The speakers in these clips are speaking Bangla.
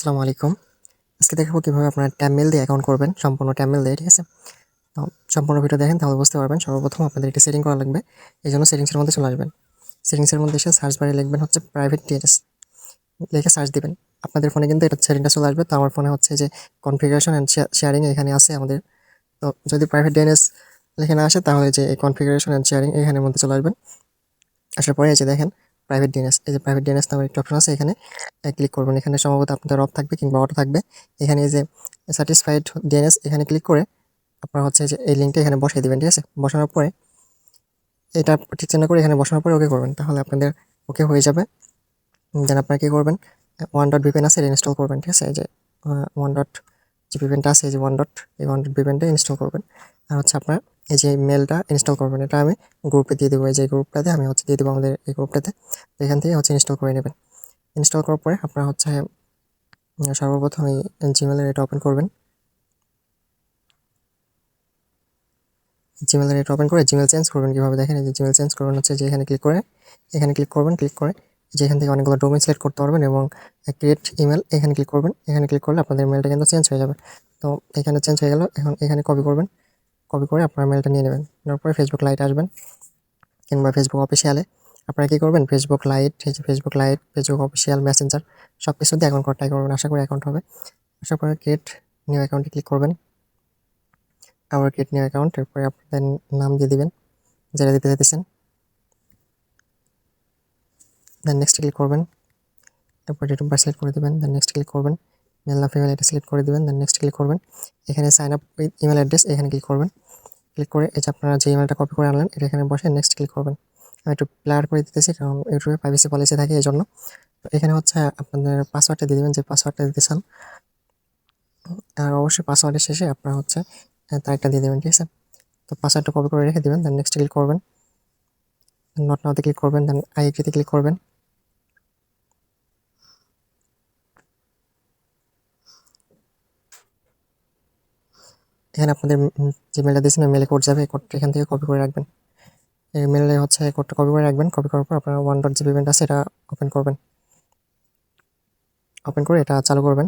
আসসালামু আলাইকুম। আজকে দেখাবো কীভাবে আপনারা ট্যামেল দিয়ে অ্যাকাউন্ট করবেন, সম্পূর্ণ ট্যামেল দিয়ে, ঠিক আছে? তো সম্পূর্ণ ভিডিও দেখেন, তাহলে বুঝতে পারবেন সর্বপ্রথম আপনাদের একটি সেটিং করা লাগবে। এই জন্য সেটিংসের মধ্যে চলে আসবেন। সেটিংসের মধ্যে এসে সার্চ বারে লিখবেন হচ্ছে প্রাইভেট ডিএনএস লিখে সার্চ দিবেন। আপনাদের ফোনে কিন্তু এটা সেটিংটা চলে আসবে। তো আমার ফোনে হচ্ছে যে কনফিগারেশন অ্যান্ড শেয়ারিং এখানে আছে আমাদের। তো যদি প্রাইভেট ডিএনএস লিখে না আসে, তাহলে যে এই কনফিগারেশন অ্যান্ড শেয়ারিং এখানের মধ্যে চলে আসবেন। আসার পরে যে দেখেন প্রাইভেট ডিএনএস এই যে প্রাইভেট ডিএনএস নামের একটা অপশন আছে এখানে। ক্লিক করবেন। এখানে সম্ভবত আপনাদের অফ থাকবে কিংবা অটো থাকবে। এখানে এই যে স্যাটিসফাইড ডিএনএস এখানে ক্লিক করে আপনার হচ্ছে যে এই লিঙ্কটা এখানে বসিয়ে দেবেন, ঠিক আছে? বসানোর পরে এটা ঠিক চিহ্ন করে এখানে বসানোর পরে ওকে করবেন। তাহলে আপনাদের ওকে হয়ে যাবে। দেন আপনারা কী করবেন? ওয়ান ডট ভিপেন আছে, এটা ইনস্টল করবেন, ঠিক আছে? এই যে ওয়ান ডট যে ভিপেনটা আছে, এই যে ওয়ান ডট এই ওয়ান ডট ভিপেনটা ইনস্টল করবেন। আর হচ্ছে আপনার এই যে মেলটা ইনস্টল করবেন, এটা আমি গ্রুপে দিয়ে দেবো। এই যে গ্রুপটাতে আমি হচ্ছে দিয়ে দেবো আমাদের এই গ্রুপটাতে এখান থেকে হচ্ছে ইনস্টল করে নেবেন। ইনস্টল করার পরে আপনার হচ্ছে সর্বপ্রথম এই জিমেলের এটা ওপেন করবেন। জিমেলের এটা ওপেন করে জিমেল চেঞ্জ করবেন কীভাবে দেখেন, এই যে জিমেল চেঞ্জ করবেন হচ্ছে যে এখানে ক্লিক করে, এখানে ক্লিক করবেন ক্লিক করে, যে এখান থেকে অনেকগুলো ডোমেন সিলেক্ট করতে পারবেন এবং ক্রিয়েট ইমেল এখানে ক্লিক করবেন। এখানে ক্লিক করলে আপনাদের মেলটা কিন্তু চেঞ্জ হয়ে যাবে। তো এখানে চেঞ্জ হয়ে গেল, এখন এখানে কপি করবেন। কপি করে আপনার মেলটা নিয়ে নেবেন। নেওয়ার পরে ফেসবুক লাইট আসবেন কিংবা ফেসবুক অফিসিয়ালে আপনারা কী করবেন? Facebook lite Facebook lite Facebook official messenger সব কিছু দিয়ে অ্যাকাউন্ট ট্রাই করবেন। আশা করি অ্যাকাউন্ট হবে। আশা করি ক্রিয়েট নিউ অ্যাকাউন্টে ক্লিক করবেন। আবার ক্রিয়েট নিউ অ্যাকাউন্ট এরপরে আপনাদের নাম দিয়ে দিবেন, যেটা দিতে চাইতেছেন। দেন নেক্সট ক্লিক করবেন। এরপর ডেট অফ বার্থ সিলেক্ট করে দেবেন। দেন নেক্সট ক্লিক করবেন। মেল না ফিমেল এটা সিলেক্ট করে দেবেন দেন নেক্সট ক্লিক করবেন। এখানে sign up with email address এখানে ক্লিক করবেন। ক্লিক করে এই যে আপনারা যে ইমেলটা কপি করে আনলেন, এটা এখানে বসে নেক্সট ক্লিক করবেন। আমি একটু প্লেয়ার করে দিতেছি, কারণ ইউটিউবে প্রাইভেসি পলিসি থাকে এই জন্য তো এখানে হচ্ছে আপনাদের পাসওয়ার্ডটা দিয়ে দেবেন, যে পাসওয়ার্ডটা দিতে চান। আর অবশ্যই পাসওয়ার্ডের শেষে আপনার হচ্ছে তারিখটা দিয়ে দেবেন, ঠিক আছে? তো পাসওয়ার্ডটা কপি করে রেখে দেবেন দেন নেক্সট ক্লিক করবেন। নট নাওতে ক্লিক করবেন দেন আইএফটিতে ক্লিক করবেন। এখানে আপনাদের যে মেলটা দিয়েছেন মেলে কোড যাবে কোডটা এখান থেকে কপি করে রাখবেন। এই মেলে হচ্ছে কোডটা কপি করে রাখবেন। কপি করার পর আপনারা ওয়ান ডট যে ইভেন্ট আছে, এটা ওপেন করবেন। ওপেন করে এটা চালু করবেন।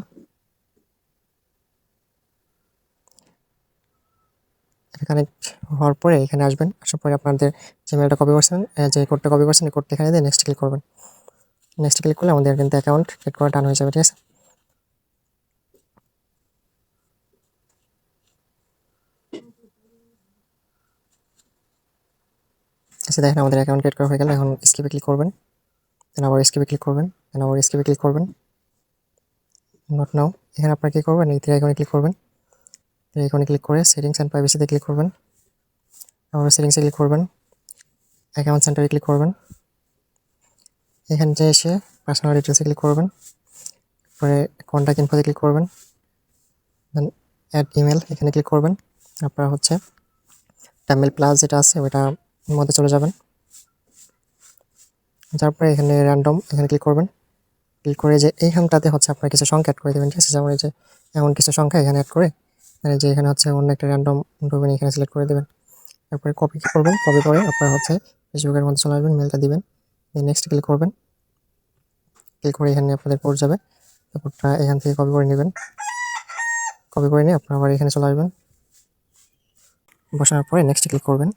এটা কানেক্ট হওয়ার পরে এখানে আসবেন, আসার পরে আপনাদের যে মেলটা কপি করছেন যে কোডটা কপি করছেন, এই কোডটা এখানে দিয়ে নেক্সট ক্লিক করবেন। নেক্সট ক্লিক করলে আমাদের কিন্তু অ্যাকাউন্ট ক্রিয়েট করা টান হয়ে যাবে, ঠিক আছে? আচ্ছা দেখেন আমাদের অ্যাকাউন্ট ক্রিয়েট করা হয়ে গেল এখন স্কিপে ক্লিক করবেন দেন আবার স্কিপে ক্লিক করবেন দেন আবার স্কিপে ক্লিক করবেন নট নাও এখানে আপনারা কী করবেন এই থ্রি আইকনে ক্লিক করবেন থ্রি আইকনে ক্লিক করে সেটিংস অ্যান্ড প্রাইভেসিতে ক্লিক করবেন আবার সেটিংসে ক্লিক করবেন অ্যাকাউন্ট সেন্টারে ক্লিক করবেন এখানে এসে পার্সোনাল ডিটেলসে ক্লিক করবেন পরে কন্ট্যাক্ট ইনফোতে ক্লিক করবেন দেন অ্যাড ইমেল এখানে ক্লিক করবেন আপনারা হচ্ছে টামেল প্লাস যেটা আছে ওইটা মধ্যে চলে যাবেন। তারপরে এখানে র্যান্ডম এখানে ক্লিক করবেন। ক্লিক করে যে এইখানটাতে হচ্ছে আপনার কিছু সংখ্যা অ্যাড করে দেবেন, ঠিক আছে? যেমন যে এমন কিছু সংখ্যা এখানে অ্যাড করে মানে যে এখানে হচ্ছে অন্য একটা র্যান্ডম ডোমেন এখানে সিলেক্ট করে দেবেন। তারপরে কপি করবেন কপি করে আপনার হচ্ছে ফেসবুকের মধ্যে চলে আসবেন মেলটা দিবেন। নেক্সট ক্লিক করবেন। ক্লিক করে এখানে আপনাদের কোড যাবে। কোডটা এখান থেকে কপি করে নেবেন। কপি করে নিয়ে আপনার আবার এখানে চলে আসবেন। বসানোর পরে নেক্সট ক্লিক করবেন।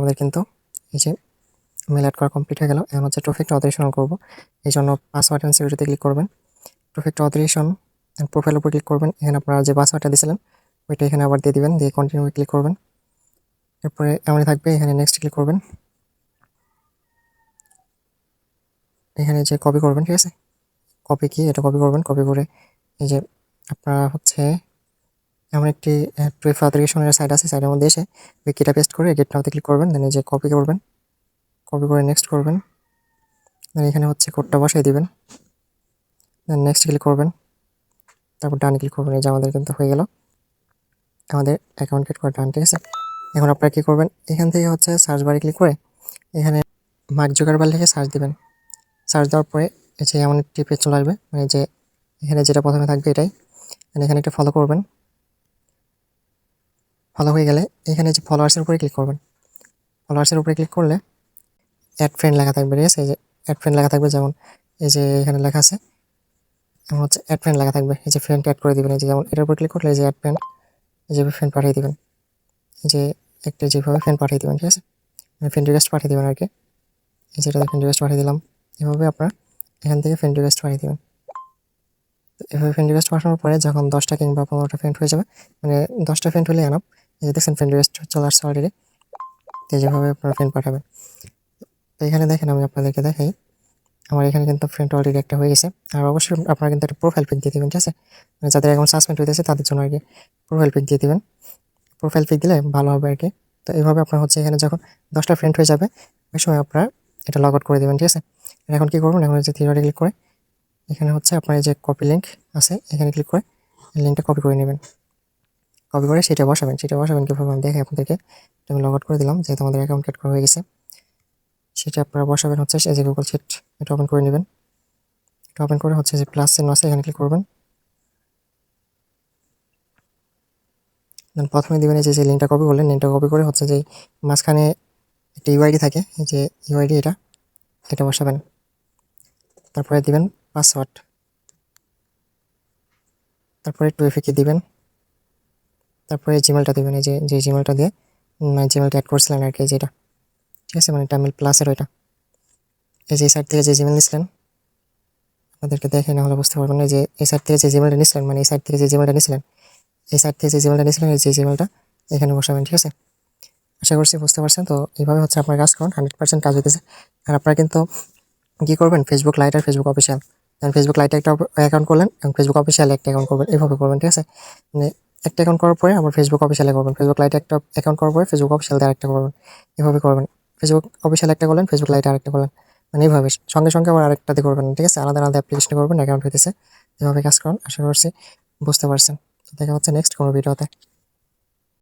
আমাদের কিন্তু এই যে মেল অ্যাড করা কমপ্লিট হয়ে গেল। এখন হচ্ছে ট্রফিকটা অথরিশন করব। এই জন্য পাসওয়ার্ড অ্যান্ড সিকিউরিটিতে ক্লিক করবেন। ট্রফিকটা অথরিশন অ্যান্ড প্রোফাইল উপর ক্লিক করবেন। এখানে আপনারা যে পাসওয়ার্ডটা দিয়েছিলেন ওইটা এখানে আবার দিয়ে দিবেন। দিয়ে কন্টিনিউ ক্লিক করবেন। এরপরে এমনই থাকবে, এখানে নেক্সট ক্লিক করবেন। এখানে যে কপি করবেন, ঠিক আছে? কপি কি? এটা কপি করবেন। কপি করে এই যে আপনারা হচ্ছে এমন একটি টুয়েলভ অথরিকেশনের সাইট আছে সাইটের মধ্যে এসে উইকিটা পেস্ট করে গেট নাওতে ক্লিক করবেন দেন এই যে কপি করবেন। কপি করে নেক্সট করবেন। দেন এখানে হচ্ছে কোডটা বসাই দিবেন। দেন নেক্সট ক্লিক করবেন। তারপর ডান ক্লিক করবেন, এই যে আমাদের কিন্তু হয়ে গেল। আমাদের অ্যাকাউন্ট ক্রিয়েট করা ডান ঠিক আছে? এখন আপনারা কী করবেন? এখান থেকে হচ্ছে সার্চ বারে ক্লিক করে এখানে মার্ক জোগারবার লিখে সার্চ দিবেন। সার্চ দেওয়ার পরে এই যে এমন একটি পেজ চলে আসবে। মানে যে এখানে যেটা প্রথমে থাকবে এটাই। এখানে একটা ফলো করবেন। ফলো হয়ে গেলে এখানে যে ফলোয়ার্সের উপরে ক্লিক করবেন। ফলোয়ার্সের উপরে ক্লিক করলে অ্যাড ফ্রেন্ড লেখা থাকবে, ঠিক আছে? এই যে অ্যাড ফ্রেন্ড লেখা থাকবে, যেমন এই যে এখানে লেখা আছে এবং হচ্ছে অ্যাড ফ্রেন্ড লেখা থাকবে, এই যে ফ্রেন্ড অ্যাড করে দিবেন, এই যে যেমন এটার উপর ক্লিক করলে এই যে অ্যাড ফ্রেন্ড এই যে ফ্রেন্ড পাঠিয়ে দিবেন, এই যে একটা যেভাবে ফ্রেন্ড পাঠিয়ে দেবেন, ঠিক আছে? ফ্রেন্ড রিকোয়েস্ট পাঠিয়ে দেবেন আর কি। এই যেটা ফ্রেন্ড রিকোয়েস্ট পাঠিয়ে দিলাম, এভাবে আপনারা এখান থেকে ফ্রেন্ড রিকোয়েস্ট পাঠিয়ে দেবেন। এভাবে ফ্রেন্ড রিকোয়েস্ট পাঠানোর পরে যখন দশটা কিংবা পনেরোটা ফ্রেন্ড হয়ে যাবে মানে দশটা ফ্রেন্ড হলে আনাপ যে দেখছেন ফ্রেন্ড রিকোয়েস্ট চলে আসছে অলরেডি তো যেভাবে আপনারা ফ্রেন্ড পাঠাবেন তো এখানে দেখেন আমি আপনাদেরকে দেখাই। আমার এখানে কিন্তু ফ্রেন্ড অলরেডি একটা হয়ে গেছে। আর অবশ্যই আপনারা কিন্তু একটা প্রোফাইল পিক দিয়ে দেবেন, ঠিক আছে? মানে যাদের এখন সাসপেন্ড হইতেছে তাদের জন্য আর কি প্রোফাইল পিক দিয়ে দিবেন। প্রোফাইল পিক দিলে ভালো হবে আর কি। তো এইভাবে আপনার হচ্ছে এখানে যখন দশটা ফ্রেন্ড হয়ে যাবে, ওই সময় আপনারা এটা লগ আউট করে দেবেন, ঠিক আছে? এখন কি করবেন? এখন হচ্ছে থিওরি ক্লিক করে এখানে হচ্ছে আপনার যে কপি লিঙ্ক আছে, এখানে ক্লিক করে লিঙ্কটা কপি করে নেবেন। কপি করে সেটা বসাবেন সেটা বসাবেন কীভাবে আমি দেখে আপনাদেরকে। আমি লগ আউট করে দিলাম, যেহেতু আমাদের অ্যাকাউন্ট ক্রিয়েট করা হয়ে গেছে। সেটা আপনারা বসাবেন হচ্ছে এই যে গুগল শিট এটা ওপেন করে নেবেন। এটা ওপেন করে হচ্ছে যে প্লাস চিহ্ন আছে, এখানে ক্লিক করবেন। দেন প্রথমে দিবেন এই যে লিঙ্কটা কপি করলেন লিঙ্কটা কপি করে হচ্ছে যে মাঝখানে একটা ইউআইডি থাকে, এই যে ইউআইডি এটা এটা বসাবেন। তারপরে দিবেন পাসওয়ার্ড তারপরে টু এফিকে দিবেন। তারপরে জিমেলটা দিবেন, এই যে যে জিমেলটা দিয়ে মানে জিমেলটা অ্যাড করছিলেন আর কি, যেটা। ঠিক আছে মানে টামিল প্লাসের ওইটা। এই যে সাইড থেকে যে জিমেল নিছিলেন আপনাদেরকে দেখে না হলে বুঝতে পারবেন না যে, এই সাইড থেকে যে জিমেলটা নিছিলেন মানে এই সাইড থেকে যে জিমেলটা নিছিলেন, এই সাইড থেকে যে জিমেলটা নিয়েছিলেন এই যে জিমেলটা এখানে বসাবেন, ঠিক আছে? আশা করছি বুঝতে পারছেন, তো এইভাবে হচ্ছে আপনার কাজ করুন হান্ড্রেড পার্সেন্ট কাজ হইতেছে। আর আপনারা কিন্তু কী করবেন ফেসবুক লাইট আর ফেসবুক অফিসিয়াল ফেসবুক লাইটে একটা অ্যাকাউন্ট করলেন, এবং ফেসবুক অফিসিয়াল একটা অ্যাকাউন্ট করবেন, এইভাবে করবেন, ঠিক আছে? মানে একটা অ্যাকাউন্ট করার পরে আমার ফেসবুক অফিসিয়ালে করবেন। ফেসবুক লাইটে একটা অ্যাকাউন্ট করার পরে ফেসবুক অফিসিয়াল দিয়ে আরেকটা করবেন। এভাবে করবেন। ফেসবুক অফিসিয়াল একটা করলেন ফেসবুক লাইটে আরেকটা করলেন। মানে এইভাবে সঙ্গে সঙ্গে আবার আরেকটাতে করবেন, ঠিক আছে? আলাদা আলাদা অ্যাপ্লিকেশনে করবেন অ্যাকাউন্ট হইতেছে। এভাবে কাজ করুন, আশা করছি বুঝতে পারছেন। দেখা হচ্ছে নেক্সট কোনো ভিডিওতে